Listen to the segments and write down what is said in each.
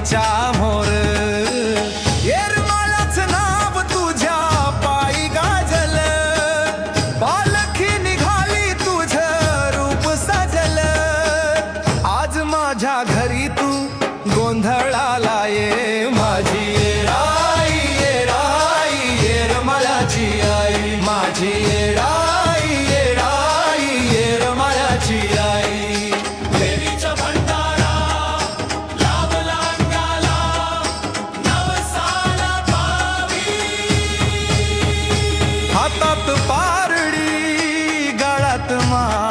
आईच्या मोर. येरमाळाच नाव तुझ्या पायी गाजल. पालखी निघाली तुझ रूप सजल. आज माझ्या घरी तू गोंधळाला ये. माझी राई ये राई येरमाळाची आई. माझी हातात पारडी गळ्यात माळ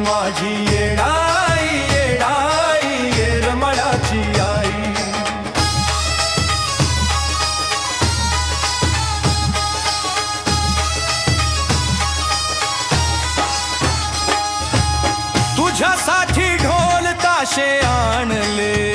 माझी येडाई येडाई येरमळाची आई. तुझ्यासाठी ढोल ताशे आणले.